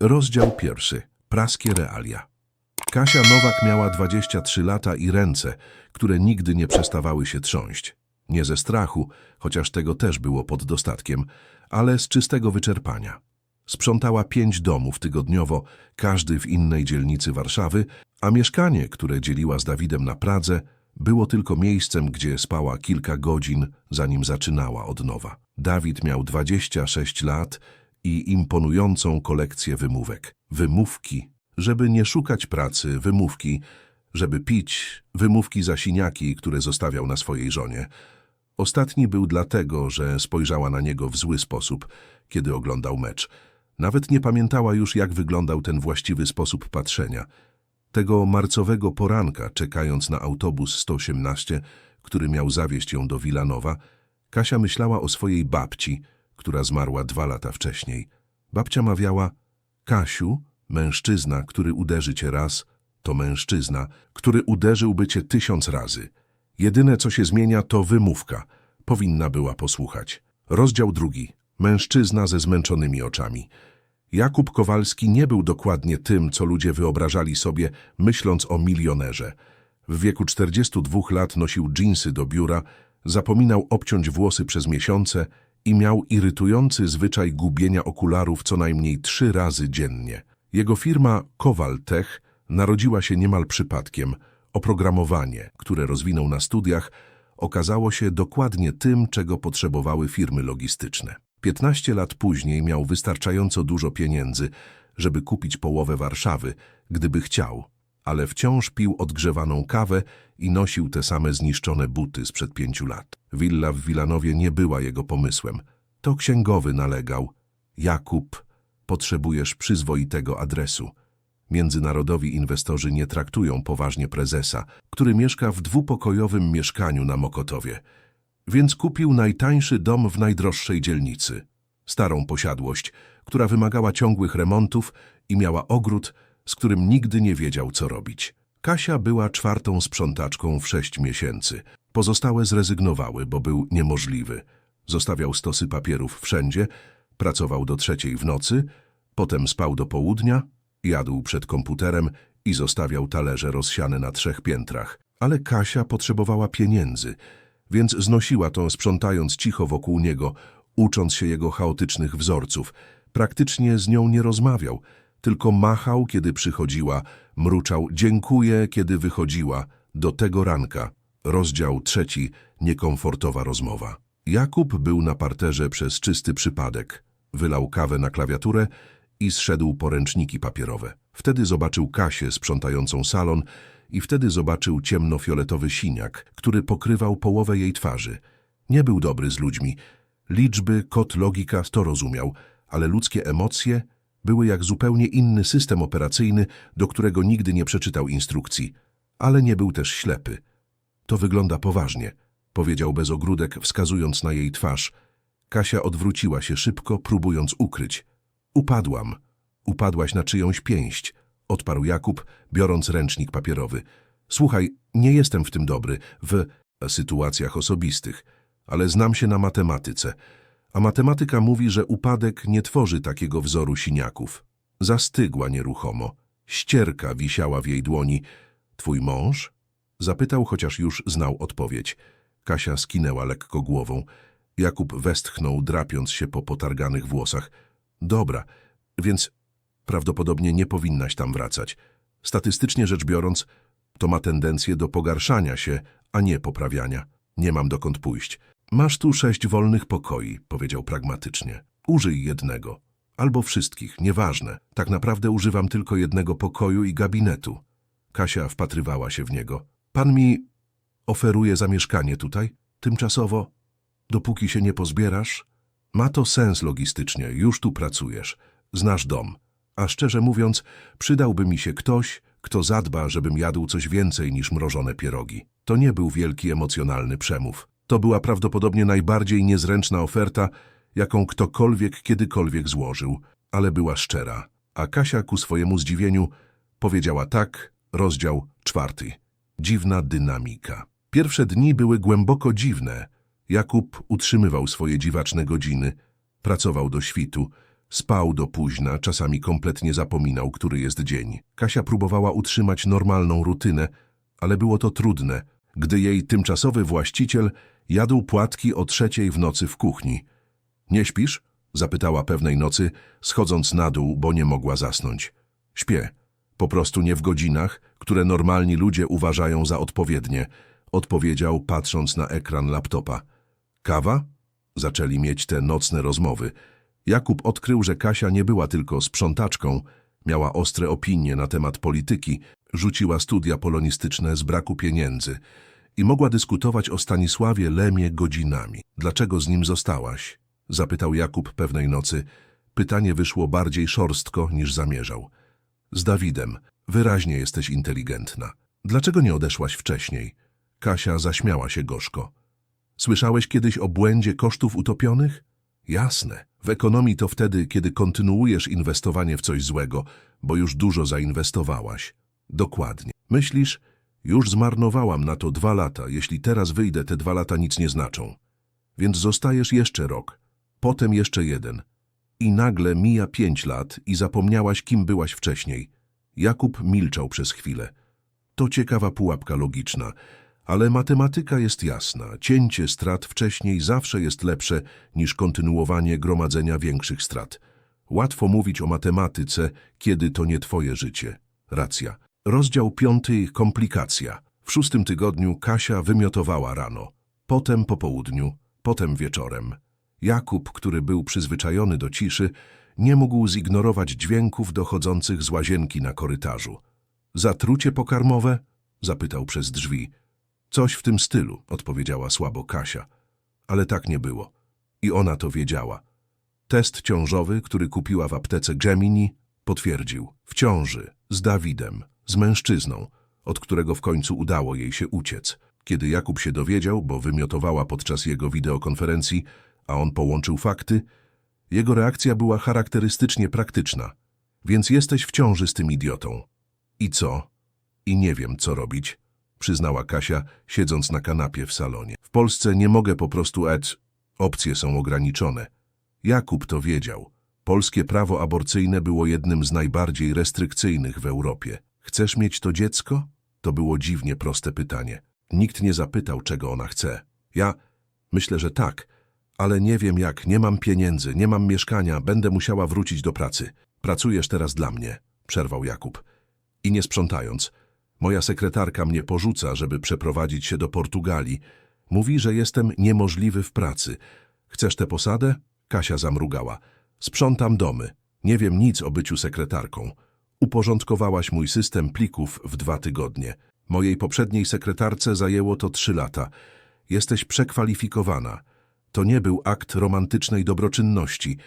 Rozdział pierwszy. Praskie realia. Kasia Nowak miała 23 lata i ręce, które nigdy nie przestawały się trząść. Nie ze strachu, chociaż tego też było pod dostatkiem, ale z czystego wyczerpania. Sprzątała pięć domów tygodniowo, każdy w innej dzielnicy Warszawy, a mieszkanie, które dzieliła z Dawidem na Pradze, było tylko miejscem, gdzie spała kilka godzin, zanim zaczynała od nowa. Dawid miał 26 lat i imponującą kolekcję wymówek. Wymówki, żeby nie szukać pracy, wymówki, żeby pić, wymówki za siniaki, które zostawiał na swojej żonie. Ostatni był dlatego, że spojrzała na niego w zły sposób, kiedy oglądał mecz. Nawet nie pamiętała już, jak wyglądał ten właściwy sposób patrzenia. Tego marcowego poranka, czekając na autobus 118, który miał zawieźć ją do Wilanowa, Kasia myślała o swojej babci, która zmarła dwa lata wcześniej. Babcia mawiała, Kasiu, mężczyzna, który uderzy cię raz, to mężczyzna, który uderzyłby cię tysiąc razy. Jedyne, co się zmienia, to wymówka. Powinna była posłuchać. Rozdział drugi. Mężczyzna ze zmęczonymi oczami. Jakub Kowalski nie był dokładnie tym, co ludzie wyobrażali sobie, myśląc o milionerze. W wieku 42 lat nosił dżinsy do biura, zapominał obciąć włosy przez miesiące i miał irytujący zwyczaj gubienia okularów co najmniej trzy razy dziennie. Jego firma Kowal Tech narodziła się niemal przypadkiem. Oprogramowanie, które rozwinął na studiach, okazało się dokładnie tym, czego potrzebowały firmy logistyczne. 15 lat później miał wystarczająco dużo pieniędzy, żeby kupić połowę Warszawy, gdyby chciał, ale wciąż pił odgrzewaną kawę i nosił te same zniszczone buty sprzed pięciu lat. Willa w Wilanowie nie była jego pomysłem. To księgowy nalegał. Jakub, potrzebujesz przyzwoitego adresu. Międzynarodowi inwestorzy nie traktują poważnie prezesa, który mieszka w dwupokojowym mieszkaniu na Mokotowie. Więc kupił najtańszy dom w najdroższej dzielnicy. Starą posiadłość, która wymagała ciągłych remontów i miała ogród, z którym nigdy nie wiedział, co robić. Kasia była czwartą sprzątaczką w sześć miesięcy. Pozostałe zrezygnowały, bo był niemożliwy. Zostawiał stosy papierów wszędzie, pracował do trzeciej w nocy, potem spał do południa, jadł przed komputerem i zostawiał talerze rozsiane na trzech piętrach. Ale Kasia potrzebowała pieniędzy, więc znosiła to sprzątając cicho wokół niego, ucząc się jego chaotycznych wzorców. Praktycznie z nią nie rozmawiał, tylko machał, kiedy przychodziła, mruczał dziękuję, kiedy wychodziła, do tego ranka. Rozdział trzeci, niekomfortowa rozmowa. Jakub był na parterze przez czysty przypadek. Wylał kawę na klawiaturę i zszedł po ręczniki papierowe. Wtedy zobaczył Kasię sprzątającą salon i wtedy zobaczył ciemnofioletowy siniak, który pokrywał połowę jej twarzy. Nie był dobry z ludźmi. Liczby, kod, logika to rozumiał, ale ludzkie emocje były jak zupełnie inny system operacyjny, do którego nigdy nie przeczytał instrukcji. Ale nie był też ślepy. To wygląda poważnie, powiedział bez ogródek, wskazując na jej twarz. Kasia odwróciła się szybko, próbując ukryć. Upadłam. Upadłaś na czyjąś pięść, odparł Jakub, biorąc ręcznik papierowy. Słuchaj, nie jestem w tym dobry, w sytuacjach osobistych, ale znam się na matematyce. A matematyka mówi, że upadek nie tworzy takiego wzoru siniaków. Zastygła nieruchomo. Ścierka wisiała w jej dłoni. Twój mąż? Zapytał, chociaż już znał odpowiedź. Kasia skinęła lekko głową. Jakub westchnął, drapiąc się po potarganych włosach. Dobra, więc prawdopodobnie nie powinnaś tam wracać. Statystycznie rzecz biorąc, to ma tendencję do pogarszania się, a nie poprawiania. Nie mam dokąd pójść. Masz tu sześć wolnych pokoi, powiedział pragmatycznie. Użyj jednego. Albo wszystkich, nieważne. Tak naprawdę używam tylko jednego pokoju i gabinetu. Kasia wpatrywała się w niego. Pan mi oferuje zamieszkanie tutaj? Tymczasowo? Dopóki się nie pozbierasz? Ma to sens logistycznie, już tu pracujesz, znasz dom. A szczerze mówiąc, przydałby mi się ktoś, kto zadba, żebym jadł coś więcej niż mrożone pierogi. To nie był wielki emocjonalny przemów. To była prawdopodobnie najbardziej niezręczna oferta, jaką ktokolwiek kiedykolwiek złożył, ale była szczera. A Kasia ku swojemu zdziwieniu powiedziała tak, rozdział czwarty. Dziwna dynamika. Pierwsze dni były głęboko dziwne. Jakub utrzymywał swoje dziwaczne godziny, pracował do świtu, Spał do późna, czasami kompletnie zapominał, który jest dzień. Kasia próbowała utrzymać normalną rutynę, ale było to trudne, gdy jej tymczasowy właściciel jadł płatki o trzeciej w nocy w kuchni. Nie śpisz? zapytała pewnej nocy, schodząc na dół, bo nie mogła zasnąć. Śpię. Po prostu nie w godzinach, które normalni ludzie uważają za odpowiednie, odpowiedział, patrząc na ekran laptopa. Kawa? Zaczęli mieć te nocne rozmowy. Jakub odkrył, że Kasia nie była tylko sprzątaczką, miała ostre opinie na temat polityki, rzuciła studia polonistyczne z braku pieniędzy i mogła dyskutować o Stanisławie Lemie godzinami. Dlaczego z nim zostałaś? Zapytał Jakub pewnej nocy. Pytanie wyszło bardziej szorstko niż zamierzał. Z Dawidem. Wyraźnie jesteś inteligentna. Dlaczego nie odeszłaś wcześniej? Kasia zaśmiała się gorzko. Słyszałeś kiedyś o błędzie kosztów utopionych? Jasne. W ekonomii to wtedy, kiedy kontynuujesz inwestowanie w coś złego, bo już dużo zainwestowałaś. Dokładnie. Myślisz, już zmarnowałam na to dwa lata, jeśli teraz wyjdę, te dwa lata nic nie znaczą. Więc zostajesz jeszcze rok, potem jeszcze jeden. I nagle mija pięć lat i zapomniałaś, kim byłaś wcześniej. Jakub milczał przez chwilę. To ciekawa pułapka logiczna, ale matematyka jest jasna. Cięcie strat wcześniej zawsze jest lepsze niż kontynuowanie gromadzenia większych strat. Łatwo mówić o matematyce, kiedy to nie twoje życie. Racja. Rozdział piąty. Komplikacja. W szóstym tygodniu Kasia wymiotowała rano. Potem po południu, potem wieczorem. Jakub, który był przyzwyczajony do ciszy, nie mógł zignorować dźwięków dochodzących z łazienki na korytarzu. Zatrucie pokarmowe? zapytał przez drzwi. Coś w tym stylu, odpowiedziała słabo Kasia. Ale tak nie było. I ona to wiedziała. Test ciążowy, który kupiła w aptece Gemini, potwierdził. W ciąży, z Dawidem, z mężczyzną, od którego w końcu udało jej się uciec. Kiedy Jakub się dowiedział, bo wymiotowała podczas jego wideokonferencji, a on połączył fakty, jego reakcja była charakterystycznie praktyczna. Więc jesteś w ciąży z tym idiotą. I co? I nie wiem, co robić, przyznała Kasia, siedząc na kanapie w salonie. W Polsce nie mogę po prostu et. Opcje są ograniczone. Jakub to wiedział. Polskie prawo aborcyjne było jednym z najbardziej restrykcyjnych w Europie. Chcesz mieć to dziecko? To było dziwnie proste pytanie. Nikt nie zapytał, czego ona chce. Ja myślę, że tak, ale nie wiem jak, nie mam pieniędzy, nie mam mieszkania, będę musiała wrócić do pracy. Pracujesz teraz dla mnie, przerwał Jakub. I nie sprzątając. Moja sekretarka mnie porzuca, żeby przeprowadzić się do Portugalii. Mówi, że jestem niemożliwy w pracy. Chcesz tę posadę? Kasia zamrugała. Sprzątam domy. Nie wiem nic o byciu sekretarką. Uporządkowałaś mój system plików w dwa tygodnie. Mojej poprzedniej sekretarce zajęło to trzy lata. Jesteś przekwalifikowana. To nie był akt romantycznej dobroczynności.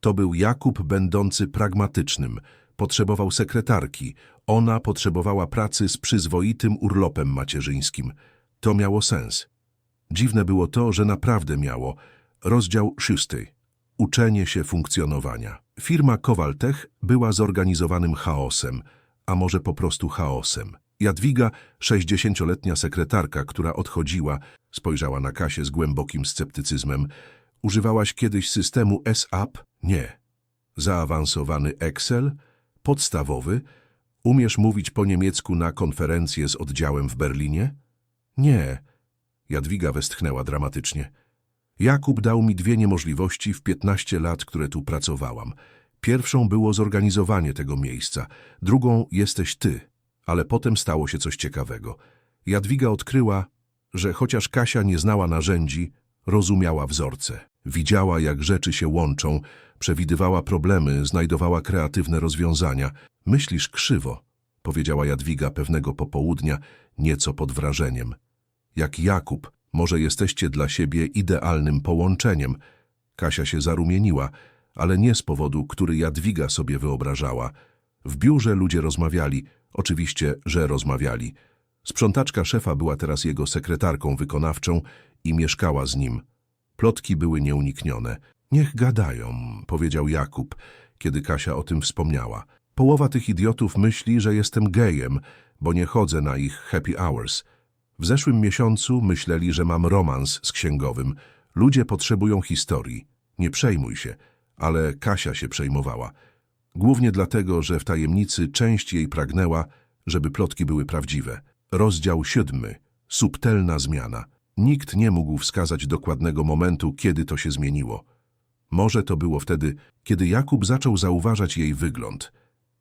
To był Jakub będący pragmatycznym. Potrzebował sekretarki. Ona potrzebowała pracy z przyzwoitym urlopem macierzyńskim. To miało sens. Dziwne było to, że naprawdę miało. Rozdział szósty. Uczenie się funkcjonowania. Firma Kowaltech była zorganizowanym chaosem, a może po prostu chaosem. Jadwiga, sześćdziesięcioletnia sekretarka, która odchodziła, spojrzała na Kasię z głębokim sceptycyzmem. Używałaś kiedyś systemu SAP? Nie. Zaawansowany Excel? Podstawowy? Umiesz mówić po niemiecku na konferencję z oddziałem w Berlinie? Nie. Jadwiga westchnęła dramatycznie. Jakub dał mi dwie niemożliwości w 15 lat, które tu pracowałam. Pierwszą było zorganizowanie tego miejsca, drugą jesteś ty. Ale potem stało się coś ciekawego. Jadwiga odkryła, że chociaż Kasia nie znała narzędzi, rozumiała wzorce. Widziała, jak rzeczy się łączą, przewidywała problemy, znajdowała kreatywne rozwiązania. Myślisz krzywo, powiedziała Jadwiga pewnego popołudnia, nieco pod wrażeniem. Jak Jakub, może jesteście dla siebie idealnym połączeniem. Kasia się zarumieniła, ale nie z powodu, który Jadwiga sobie wyobrażała. W biurze ludzie rozmawiali, oczywiście, że rozmawiali. Sprzątaczka szefa była teraz jego sekretarką wykonawczą i mieszkała z nim. Plotki były nieuniknione. Niech gadają, powiedział Jakub, kiedy Kasia o tym wspomniała. Połowa tych idiotów myśli, że jestem gejem, bo nie chodzę na ich happy hours. W zeszłym miesiącu myśleli, że mam romans z księgowym. Ludzie potrzebują historii. Nie przejmuj się. ale Kasia się przejmowała. Głównie dlatego, że w tajemnicy część jej pragnęła, żeby plotki były prawdziwe. Rozdział siódmy. Subtelna zmiana. Nikt nie mógł wskazać dokładnego momentu, kiedy to się zmieniło. Może to było wtedy, kiedy Jakub zaczął zauważać jej wygląd.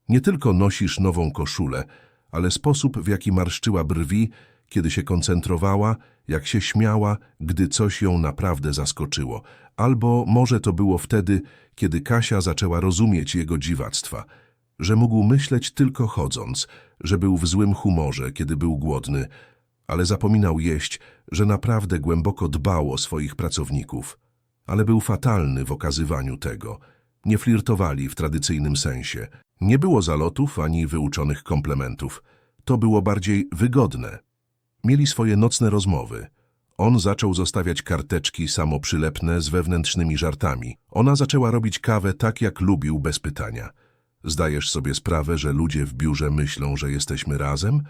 Nie tylko nosisz nową koszulę, ale sposób, w jaki marszczyła brwi, kiedy się koncentrowała, jak się śmiała, gdy coś ją naprawdę zaskoczyło. Albo może to było wtedy, kiedy Kasia zaczęła rozumieć jego dziwactwa, że mógł myśleć tylko chodząc, że był w złym humorze, kiedy był głodny, ale zapominał jeść, że naprawdę głęboko dbał o swoich pracowników. Ale był fatalny w okazywaniu tego. Nie flirtowali w tradycyjnym sensie. Nie było zalotów ani wyuczonych komplementów. To było bardziej wygodne. Mieli swoje nocne rozmowy. On zaczął zostawiać karteczki samoprzylepne z wewnętrznymi żartami. Ona zaczęła robić kawę tak, jak lubił, bez pytania. Zdajesz sobie sprawę, że ludzie w biurze myślą, że jesteśmy razem?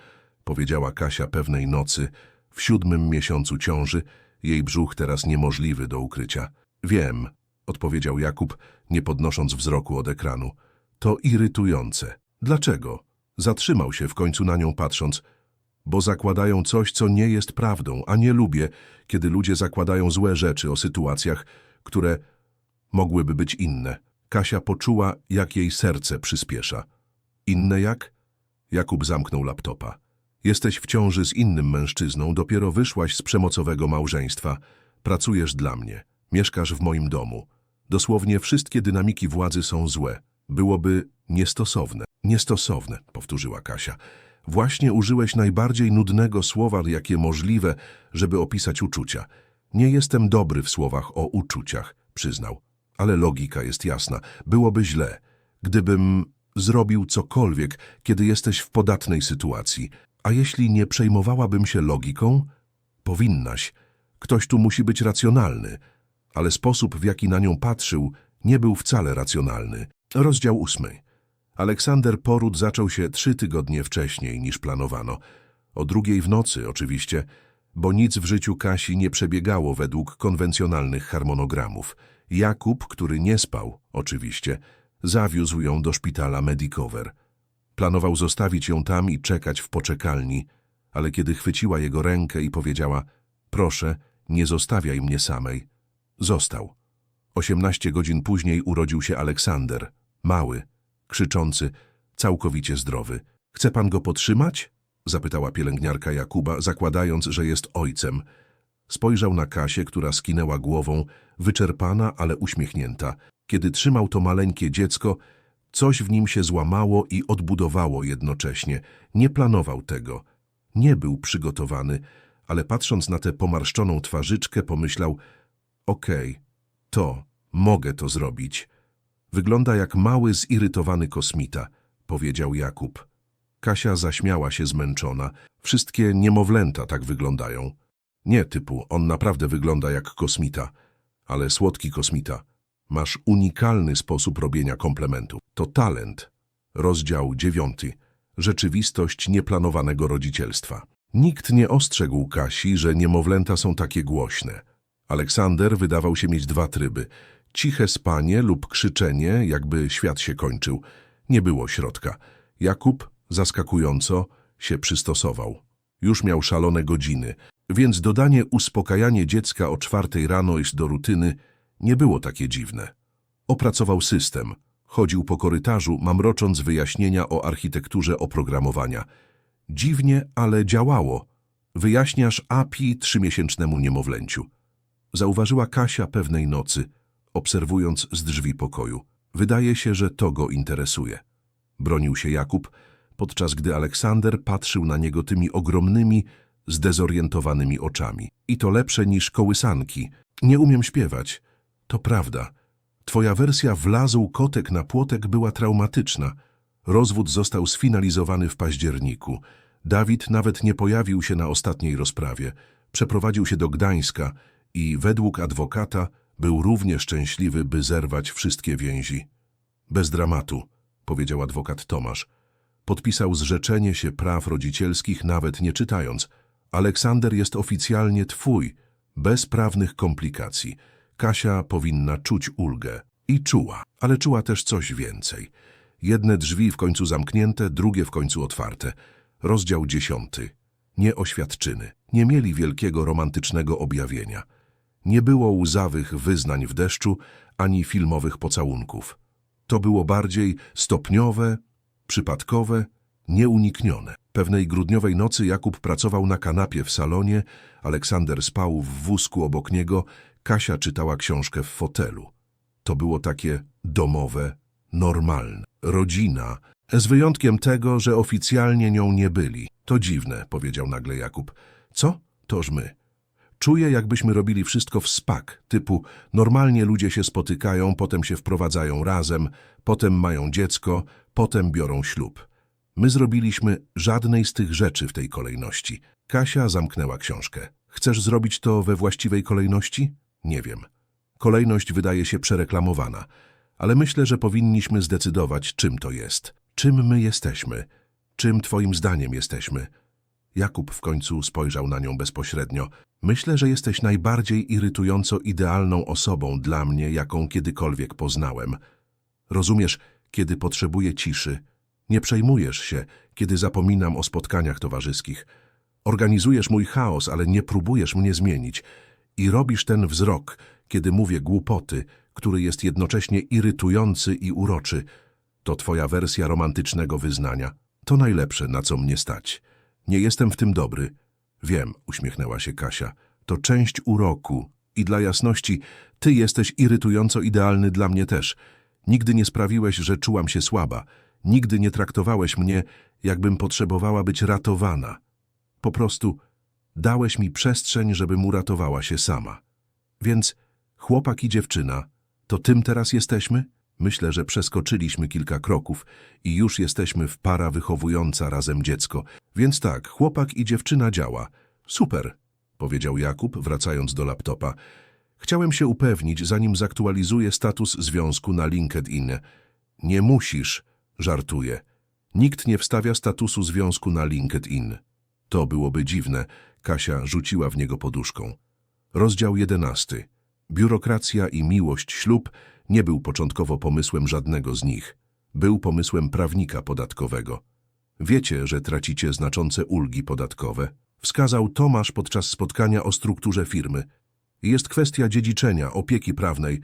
Powiedziała Kasia pewnej nocy, w siódmym miesiącu ciąży, jej brzuch teraz niemożliwy do ukrycia. Wiem, odpowiedział Jakub, nie podnosząc wzroku od ekranu. To irytujące. Dlaczego? Zatrzymał się w końcu na nią patrząc. Bo zakładają coś, co nie jest prawdą, a nie lubię, kiedy ludzie zakładają złe rzeczy o sytuacjach, które mogłyby być inne. Kasia poczuła, jak jej serce przyspiesza. Inne jak? Jakub zamknął laptopa. Jesteś w ciąży z innym mężczyzną, dopiero wyszłaś z przemocowego małżeństwa. Pracujesz dla mnie. Mieszkasz w moim domu. Dosłownie wszystkie dynamiki władzy są złe. Byłoby niestosowne. Niestosowne, powtórzyła Kasia. Właśnie użyłeś najbardziej nudnego słowa, jakie możliwe, żeby opisać uczucia. Nie jestem dobry w słowach o uczuciach, przyznał. Ale logika jest jasna. Byłoby źle, gdybym zrobił cokolwiek, kiedy jesteś w podatnej sytuacji. A jeśli nie przejmowałabym się logiką? Powinnaś. Ktoś tu musi być racjonalny. Ale sposób, w jaki na nią patrzył, nie był wcale racjonalny. Rozdział ósmy. Aleksander poród zaczął się trzy tygodnie wcześniej niż planowano. O drugiej w nocy oczywiście, bo nic w życiu Kasi nie przebiegało według konwencjonalnych harmonogramów. Jakub, który nie spał, oczywiście, zawiózł ją do szpitala Medicover. Planował zostawić ją tam i czekać w poczekalni, ale kiedy chwyciła jego rękę i powiedziała proszę, nie zostawiaj mnie samej, został. Osiemnaście godzin później urodził się Aleksander, mały, krzyczący, całkowicie zdrowy. Chce pan go podtrzymać? Zapytała pielęgniarka Jakuba, zakładając, że jest ojcem. Spojrzał na Kasię, która skinęła głową, wyczerpana, ale uśmiechnięta. Kiedy trzymał to maleńkie dziecko, coś w nim się złamało i odbudowało jednocześnie. Nie planował tego. Nie był przygotowany, ale patrząc na tę pomarszczoną twarzyczkę, pomyślał okej, to, mogę to zrobić. Wygląda jak mały, zirytowany kosmita, powiedział Jakub. Kasia zaśmiała się zmęczona. Wszystkie niemowlęta tak wyglądają. Nie typu, on naprawdę wygląda jak kosmita, ale słodki kosmita. Masz unikalny sposób robienia komplementów. To talent. Rozdział dziewiąty. Rzeczywistość nieplanowanego rodzicielstwa. Nikt nie ostrzegł Kasi, że niemowlęta są takie głośne. Aleksander wydawał się mieć dwa tryby. Ciche spanie lub krzyczenie, jakby świat się kończył. Nie było środka. Jakub, zaskakująco, się przystosował. Już miał szalone godziny, więc dodanie uspokajanie dziecka o czwartej rano iść do rutyny nie było takie dziwne. Opracował system. Chodził po korytarzu, mamrocząc wyjaśnienia o architekturze oprogramowania. Dziwnie, ale działało. Wyjaśniasz API trzymiesięcznemu niemowlęciu. Zauważyła Kasia pewnej nocy, obserwując z drzwi pokoju. Wydaje się, że to go interesuje. Bronił się Jakub, podczas gdy Aleksander patrzył na niego tymi ogromnymi, zdezorientowanymi oczami. I to lepsze niż kołysanki. Nie umiem śpiewać. To prawda. Twoja wersja wlazł kotek na płotek była traumatyczna. Rozwód został sfinalizowany w październiku. Dawid nawet nie pojawił się na ostatniej rozprawie. Przeprowadził się do Gdańska i według adwokata był równie szczęśliwy, by zerwać wszystkie więzi. Bez dramatu, powiedział adwokat Tomasz. Podpisał zrzeczenie się praw rodzicielskich, nawet nie czytając. Aleksander jest oficjalnie twój, bez prawnych komplikacji. Kasia powinna czuć ulgę. I czuła, ale czuła też coś więcej. Jedne drzwi w końcu zamknięte, drugie w końcu otwarte. Rozdział dziesiąty. Nieoświadczyny. Nie mieli wielkiego romantycznego objawienia. Nie było łzawych wyznań w deszczu, ani filmowych pocałunków. To było bardziej stopniowe, przypadkowe, nieuniknione. Pewnej grudniowej nocy Jakub pracował na kanapie w salonie, Aleksander spał w wózku obok niego, Kasia czytała książkę w fotelu. To było takie domowe, normalne. Rodzina, z wyjątkiem tego, że oficjalnie nią nie byli. To dziwne, powiedział nagle Jakub. Co? Toż my. Czuję, jakbyśmy robili wszystko w spak, typu normalnie ludzie się spotykają, potem się wprowadzają razem, potem mają dziecko, potem biorą ślub. My zrobiliśmy żadnej z tych rzeczy w tej kolejności. Kasia zamknęła książkę. Chcesz zrobić to we właściwej kolejności? Nie wiem. Kolejność wydaje się przereklamowana, ale myślę, że powinniśmy zdecydować, czym to jest. Czym my jesteśmy? Czym twoim zdaniem jesteśmy? Jakub w końcu spojrzał na nią bezpośrednio. Myślę, że jesteś najbardziej irytująco idealną osobą dla mnie, jaką kiedykolwiek poznałem. Rozumiesz, kiedy potrzebuję ciszy. Nie przejmujesz się, kiedy zapominam o spotkaniach towarzyskich. Organizujesz mój chaos, ale nie próbujesz mnie zmienić. I robisz ten wzrok, kiedy mówię głupoty, który jest jednocześnie irytujący i uroczy. To twoja wersja romantycznego wyznania. To najlepsze, na co mnie stać. Nie jestem w tym dobry. Wiem, uśmiechnęła się Kasia. To część uroku. I dla jasności, ty jesteś irytująco idealny dla mnie też. Nigdy nie sprawiłeś, że czułam się słaba. Nigdy nie traktowałeś mnie, jakbym potrzebowała być ratowana. Po prostu dałeś mi przestrzeń, żebym uratowała się sama. Więc chłopak i dziewczyna, to tym teraz jesteśmy? Myślę, że przeskoczyliśmy kilka kroków i już jesteśmy w para wychowująca razem dziecko. Więc tak, chłopak i dziewczyna działa. Super, powiedział Jakub, wracając do laptopa. Chciałem się upewnić, zanim zaktualizuję status związku na LinkedIn. Nie musisz, żartuję. Nikt nie wstawia statusu związku na LinkedIn. To byłoby dziwne. Kasia rzuciła w niego poduszką. Rozdział jedenasty. Biurokracja i miłość ślub nie był początkowo pomysłem żadnego z nich. Był pomysłem prawnika podatkowego. Wiecie, że tracicie znaczące ulgi podatkowe. Wskazał Tomasz podczas spotkania o strukturze firmy. Jest kwestia dziedziczenia, opieki prawnej.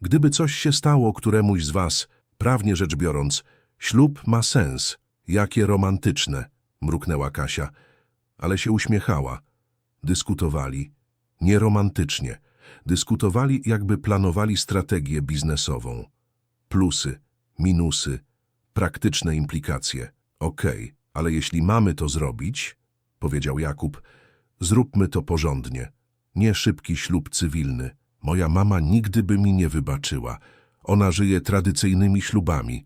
Gdyby coś się stało któremuś z was, prawnie rzecz biorąc, ślub ma sens. Jakie romantyczne, mruknęła Kasia, ale się uśmiechała. Dyskutowali. Nieromantycznie. Dyskutowali, jakby planowali strategię biznesową. Plusy, minusy, praktyczne implikacje. Okej, ale jeśli mamy to zrobić, powiedział Jakub, zróbmy to porządnie. Nie szybki ślub cywilny. Moja mama nigdy by mi nie wybaczyła. Ona żyje tradycyjnymi ślubami.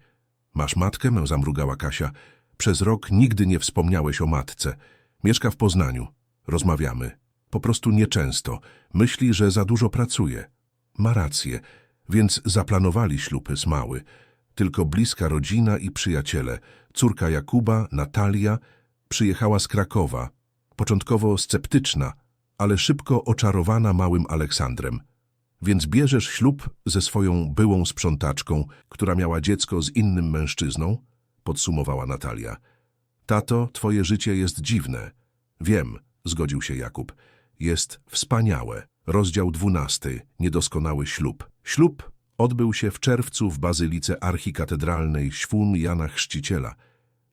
Masz matkę? Zamrugała Kasia. Przez rok nigdy nie wspomniałeś o matce. Mieszka w Poznaniu. Rozmawiamy. Po prostu nieczęsto. Myśli, że za dużo pracuje. Ma rację, więc zaplanowali ślub z mały. Tylko bliska rodzina i przyjaciele. Córka Jakuba, Natalia, przyjechała z Krakowa. Początkowo sceptyczna, ale szybko oczarowana małym Aleksandrem. Więc bierzesz ślub ze swoją byłą sprzątaczką, która miała dziecko z innym mężczyzną? Podsumowała Natalia. Tato, twoje życie jest dziwne. Wiem, zgodził się Jakub. Jest wspaniałe. Rozdział dwunasty. Niedoskonały ślub. Ślub odbył się w czerwcu w Bazylice Archikatedralnej Świun Jana Chrzciciela.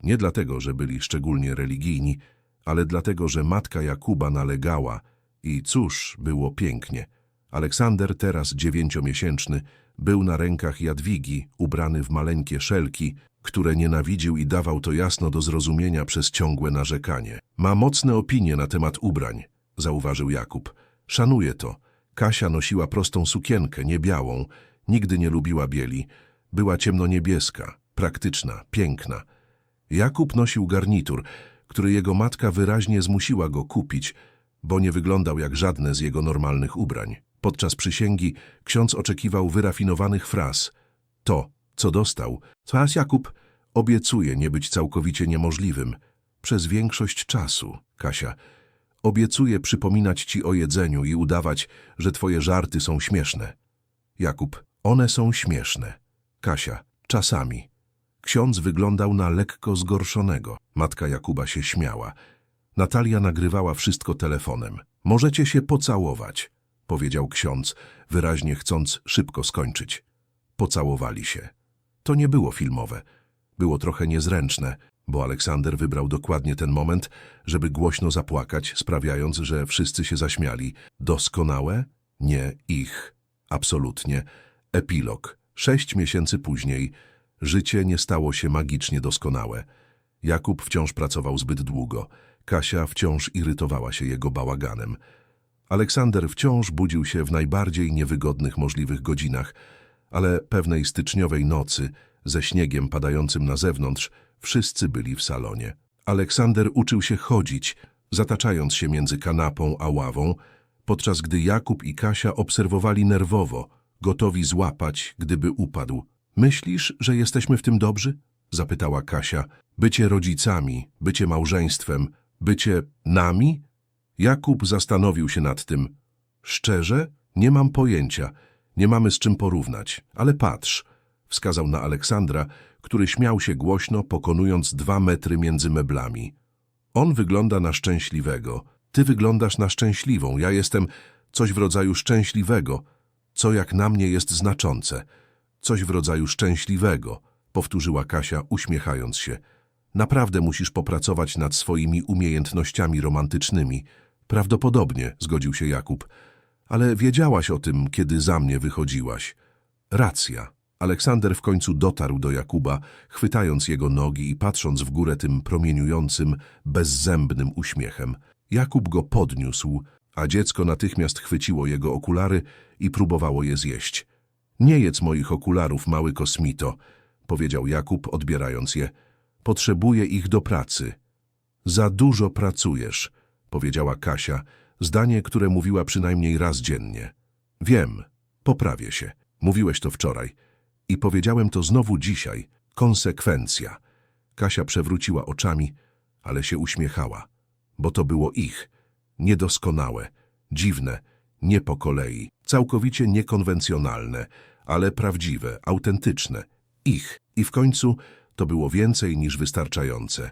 Nie dlatego, że byli szczególnie religijni, ale dlatego, że matka Jakuba nalegała i cóż, było pięknie. Aleksander, teraz dziewięciomiesięczny, był na rękach Jadwigi, ubrany w maleńkie szelki, które nienawidził i dawał to jasno do zrozumienia przez ciągłe narzekanie. Ma mocne opinie na temat ubrań, zauważył Jakub. Szanuje to. Kasia nosiła prostą sukienkę, nie białą, nigdy nie lubiła bieli. Była ciemnoniebieska, praktyczna, piękna. Jakub nosił garnitur, który jego matka wyraźnie zmusiła go kupić, bo nie wyglądał jak żadne z jego normalnych ubrań. Podczas przysięgi ksiądz oczekiwał wyrafinowanych fraz. To, co dostał, teraz Jakub obiecuje nie być całkowicie niemożliwym. Przez większość czasu, Kasia, obiecuję przypominać ci o jedzeniu i udawać, że twoje żarty są śmieszne. Jakub, One są śmieszne. Kasia, czasami. Ksiądz wyglądał na lekko zgorszonego. Matka Jakuba się śmiała. Natalia nagrywała wszystko telefonem. Możecie się pocałować, powiedział ksiądz, wyraźnie chcąc szybko skończyć. Pocałowali się. To nie było filmowe. Było trochę niezręczne, bo Aleksander wybrał dokładnie ten moment, żeby głośno zapłakać, sprawiając, że wszyscy się zaśmiali. Doskonałe? Nie ich. Absolutnie. Epilog. Sześć miesięcy później życie nie stało się magicznie doskonałe. Jakub wciąż pracował zbyt długo. Kasia wciąż irytowała się jego bałaganem. Aleksander wciąż budził się w najbardziej niewygodnych możliwych godzinach, ale pewnej styczniowej nocy, ze śniegiem padającym na zewnątrz, wszyscy byli w salonie. Aleksander uczył się chodzić, zataczając się między kanapą a ławą, podczas gdy Jakub i Kasia obserwowali nerwowo, gotowi złapać, gdyby upadł. Myślisz, że jesteśmy w tym dobrzy? zapytała Kasia. Bycie rodzicami, bycie małżeństwem, bycie nami? Jakub zastanowił się nad tym. Szczerze? Nie mam pojęcia. Nie mamy z czym porównać. Ale patrz, wskazał na Aleksandra, który śmiał się głośno, pokonując dwa metry między meblami. On wygląda na szczęśliwego. Ty wyglądasz na szczęśliwą. Ja jestem coś w rodzaju szczęśliwego, co jak na mnie jest znaczące. Coś w rodzaju szczęśliwego, powtórzyła Kasia, uśmiechając się. Naprawdę musisz popracować nad swoimi umiejętnościami romantycznymi. Prawdopodobnie, zgodził się Jakub. Ale wiedziałaś o tym, kiedy za mnie wychodziłaś. Racja. Aleksander w końcu dotarł do Jakuba, chwytając jego nogi i patrząc w górę tym promieniującym, bezzębnym uśmiechem. Jakub go podniósł, a dziecko natychmiast chwyciło jego okulary i próbowało je zjeść. Nie jedz moich okularów, mały kosmito, powiedział Jakub, odbierając je. Potrzebuję ich do pracy. Za dużo pracujesz, powiedziała Kasia, zdanie, które mówiła przynajmniej raz dziennie. Wiem, poprawię się. Mówiłeś to wczoraj. I powiedziałem to znowu dzisiaj. Konsekwencja. Kasia przewróciła oczami, ale się uśmiechała, bo to było ich. Niedoskonałe, dziwne, nie po kolei, całkowicie niekonwencjonalne, ale prawdziwe, autentyczne. Ich. I w końcu to było więcej niż wystarczające.